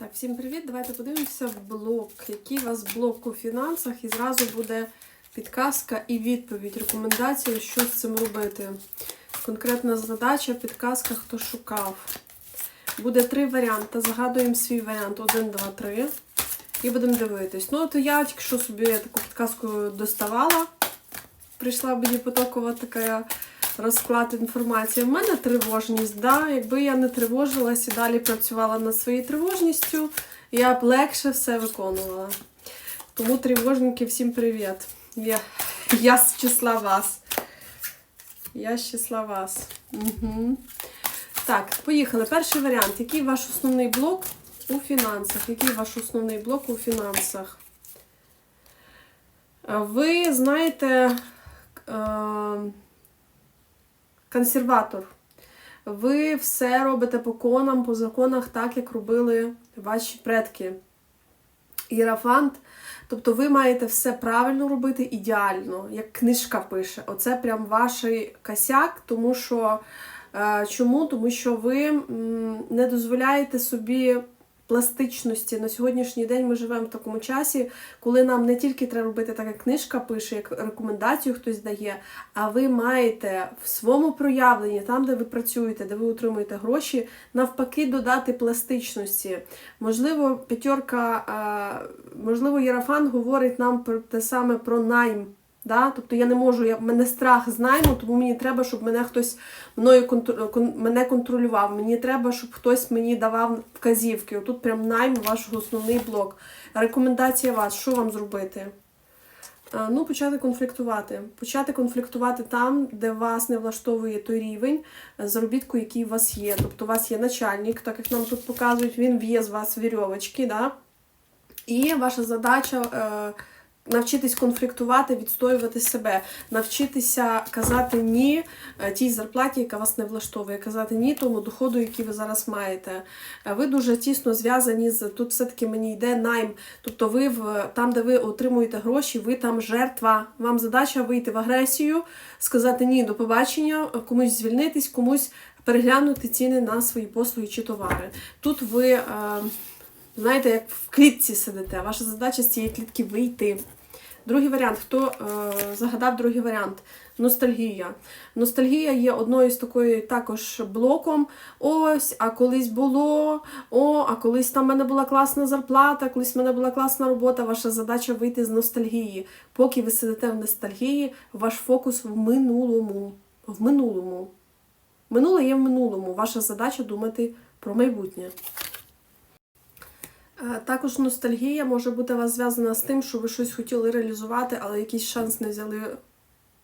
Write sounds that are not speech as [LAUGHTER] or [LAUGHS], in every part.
Так, всім привіт! Давайте подивимося в блок. Який у вас блок у фінансах, і зразу буде підказка і відповідь, рекомендація, що з цим робити. Конкретна задача, підказка, хто шукав. Буде три варіанти. Загадуємо свій варіант: один, два, три. І будемо дивитись. Ну, от я тільки що собі таку підказку доставала. Прийшла мені потокова така розклад інформації. У мене тривожність. Да? Якби я не тривожилась і далі працювала над своєю тривожністю, я б легше все виконувала. Тому тривожники, всім привіт. Я, я з числа вас. Я з числа вас. Угу. Так, поїхали. Перший варіант. Який ваш основний блок у фінансах? Який ваш основний блок у фінансах? Ви знаєте, е, консерватор. Ви все робите по конам, по законах, так, як робили ваші предки. Ірафант. Тобто ви маєте все правильно робити ідеально, як книжка пише. Оце прям ваш косяк, тому що е, чому? Тому що ви не дозволяєте собі пластичності. На сьогоднішній день ми живемо в такому часі, коли нам не тільки треба робити так, як книжка пише, як рекомендацію хтось дає, а ви маєте в своєму проявленні, там, де ви працюєте, де ви отримуєте гроші, навпаки, додати пластичності. Можливо, п'ятерка, можливо, Єрафан говорить нам про те саме про найм. Да? Тобто я не можу, я, мене страх з найму, тому мені треба, щоб мене хтось мною мене контролював. Мені треба, щоб хтось мені давав вказівки. Отут прям найм ваш основний блок. Рекомендація вас, що вам зробити? А, Ну, почати конфліктувати. Почати конфліктувати там, де вас не влаштовує той рівень заробітку, який у вас є. Тобто у вас є начальник, так як нам тут показують, він в'є з вас вірьовочки, да? і ваша задача. Е, Навчитись конфліктувати, відстоювати себе, навчитися казати ні е, тій зарплаті, яка вас не влаштовує, казати ні тому доходу, який ви зараз маєте. Е, Ви дуже тісно зв'язані з тут, все-таки мені йде найм. Тобто, ви в там, де ви отримуєте гроші, ви там жертва. Вам задача вийти в агресію, сказати ні до побачення, комусь звільнитись, комусь переглянути ціни на свої послуги чи товари. Тут ви. е, Знаєте, як в клітці сидите, ваша задача з цієї клітки вийти. Другий варіант. Хто е, загадав другий варіант? Ностальгія. Ностальгія є одною з такою також блоком. Ось, а колись було, о, а колись там в мене була класна зарплата, колись в мене була класна робота. Ваша задача вийти з ностальгії. Поки ви сидите в ностальгії, ваш фокус в минулому. В минулому. Минуле є в минулому. Ваша задача думати про майбутнє. Е, Також ностальгія може бути у вас зв'язана з тим, що ви щось хотіли реалізувати, але якийсь шанс не взяли,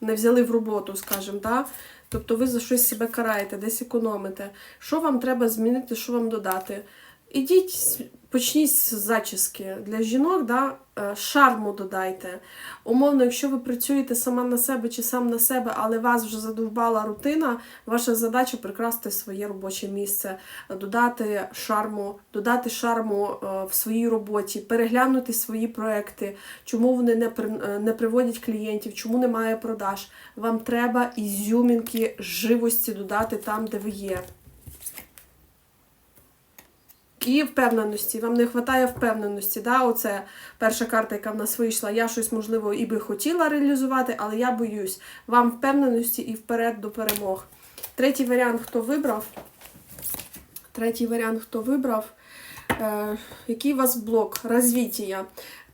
не взяли в роботу, скажімо, так? Тобто ви за щось себе караєте, десь економите. Що вам треба змінити, що вам додати? Ідіть, почніть з зачіски. Для жінок да, е, шарму додайте. Умовно, якщо ви працюєте сама на себе чи сам на себе, але вас вже задовбала рутина, ваша задача прикрасти своє робоче місце, додати шарму, додати шарму е, в своїй роботі, переглянути свої проекти, чому вони не, е, не приводять клієнтів, чому немає продаж. Вам треба ізюмінки живості додати там, де ви є. І впевненості. Вам не вистачає впевненості. Да? Оце перша карта, яка в нас вийшла. Я щось, можливо, і би хотіла реалізувати, але я боюсь. Вам впевненості і вперед до перемог. Третій варіант, хто вибрав. Третій варіант, хто вибрав. Е, який у вас блок? Розвіття.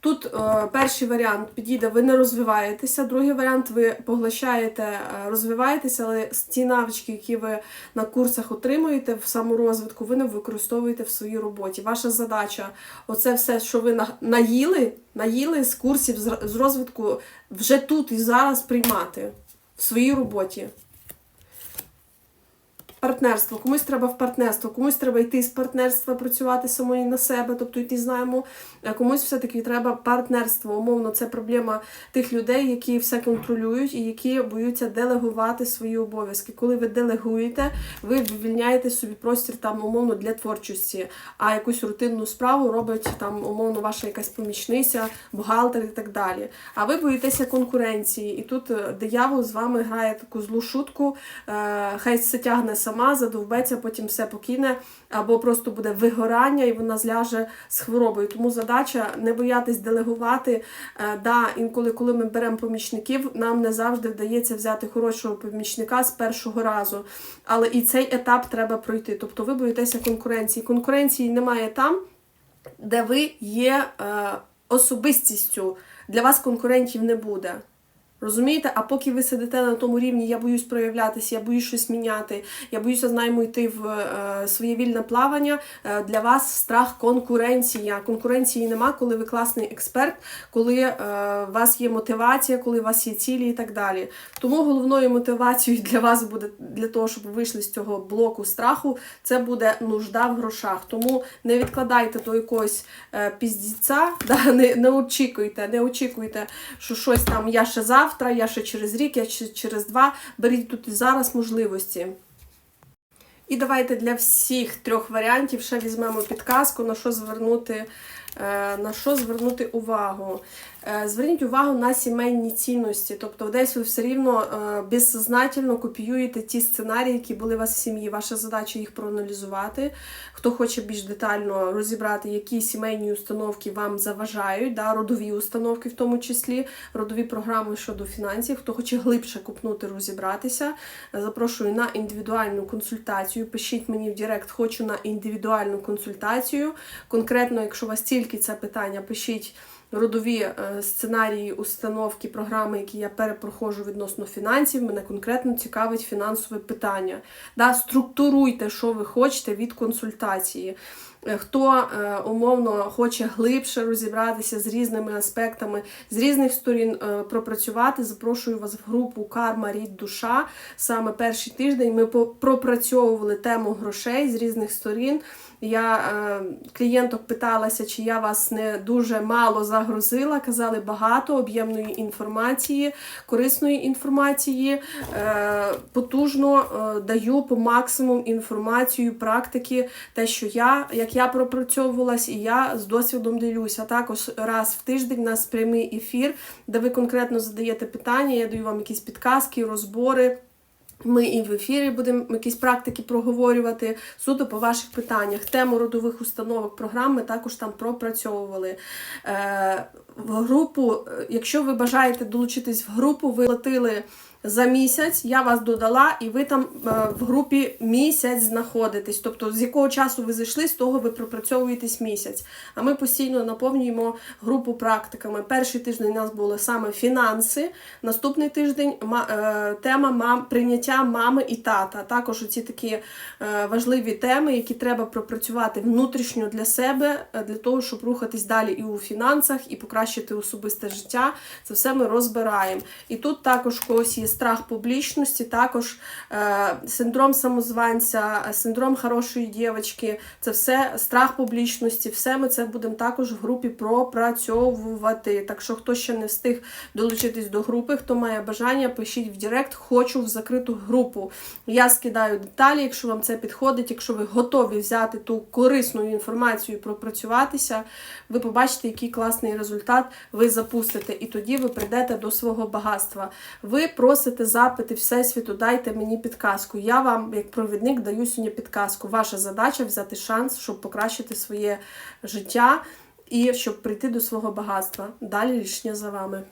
Тут е, перший варіант підійде, ви не розвиваєтеся. Другий варіант, ви поглощаєте, е, розвиваєтеся, але ці навички, які ви на курсах отримуєте в саморозвитку, ви не використовуєте в своїй роботі. Ваша задача оце все, що ви на- наїли, наїли з курсів з розвитку, вже тут і зараз приймати в своїй роботі. Партнерство. Комусь треба в партнерство, комусь треба йти з партнерства, працювати самої на себе, тобто йти знаємо, комусь все-таки треба партнерство. Умовно, це проблема тих людей, які все контролюють і які боються делегувати свої обов'язки. Коли ви делегуєте, ви вивільняєте собі простір там умовно для творчості, а якусь рутинну справу робить там умовно ваша якась помічниця, бухгалтер і так далі. А ви боїтеся конкуренції, і тут е, диявол з вами грає таку злу шутку, е, хай це тягне сама, задовбеться, потім все покине, або просто буде вигорання і вона зляже з хворобою. Тому задача не боятись делегувати. Е, Да, інколи, коли ми беремо помічників, нам не завжди вдається взяти хорошого помічника з першого разу. Але і цей етап треба пройти. Тобто ви боїтеся конкуренції. Конкуренції немає там, де ви є е, особистістю. Для вас конкурентів не буде. Розумієте? А поки ви сидите на тому рівні, я боюсь проявлятися, я боюсь щось міняти, я боюся з найму йти в е, своє вільне плавання. е, для вас страх конкуренція. Конкуренції нема, коли ви класний експерт, коли е, у вас є мотивація, коли у вас є цілі і так далі. Тому головною мотивацією для вас буде для того, щоб ви вийшли з цього блоку страху, це буде нужда в грошах. Тому не відкладайте до якогось е, піздіця, [LAUGHS] да, не, не очікуйте, не очікуйте, що щось там я ще завтра, я ще через рік, я ще через два. Беріть тут і зараз можливості. І давайте для всіх трьох варіантів ще візьмемо підказку, на що звернути, е, на що звернути увагу. Е, Зверніть увагу на сімейні цінності. Тобто, десь ви все рівно е, безсознательно копіюєте ті сценарії, які були у вас в сім'ї. Ваша задача їх проаналізувати. Хто хоче більш детально розібрати, які сімейні установки вам заважають, да, родові установки, в тому числі, родові програми щодо фінансів. Хто хоче глибше купнути, розібратися, запрошую на індивідуальну консультацію. Пишіть мені в Директ, хочу на індивідуальну консультацію. Конкретно, якщо у вас тільки це питання, пишіть родові е, сценарії, установки, програми, які я перепроходжу відносно фінансів. Мене конкретно цікавить фінансове питання. Да, структуруйте, що ви хочете від консультації. Е, Хто е, умовно хоче глибше розібратися з різними аспектами, з різних сторін е, пропрацювати, запрошую вас в групу Карма Рід Душа. Саме перший тиждень ми пропрацьовували тему грошей з різних сторін. Я клієнток питалася, чи я вас не дуже мало загрузила. Казали багато об'ємної інформації, корисної інформації. Потужно даю по максимум інформацію, практики, те, що я, як я пропрацьовувалась, і я з досвідом ділюся. Також раз в тиждень у нас прямий ефір, де ви конкретно задаєте питання, я даю вам якісь підказки, розбори. Ми і в ефірі будемо якісь практики проговорювати суто по ваших питаннях. Тему родових установок програм ми також там пропрацьовували. Е, в групу, е, якщо ви бажаєте долучитись в групу, ви платили за місяць, я вас додала, і ви там е, в групі місяць знаходитесь. Тобто, з якого часу ви зайшли, з того ви пропрацьовуєтесь місяць. А ми постійно наповнюємо групу практиками. Перший тиждень у нас були саме фінанси. Наступний тиждень е, тема мам, прийняття мами і тата. Також ці такі е, важливі теми, які треба пропрацювати внутрішньо для себе, для того, щоб рухатись далі і у фінансах, і покращити особисте життя. Це все ми розбираємо. І тут також когось є страх публічності, також е, синдром самозванця, синдром хорошої дівчинки, це все страх публічності, все ми це будемо також в групі пропрацьовувати. Так що, хто ще не встиг долучитись до групи, хто має бажання, пишіть в Директ, хочу в закриту групу. Я скидаю деталі, якщо вам це підходить, якщо ви готові взяти ту корисну інформацію і пропрацюватися, ви побачите, який класний результат ви запустите, і тоді ви прийдете до свого багатства. Ви просите запити Всесвіту, дайте мені підказку. Я вам, як провідник, даю сьогодні підказку. Ваша задача взяти шанс, щоб покращити своє життя і щоб прийти до свого багатства. Далі рішення за вами.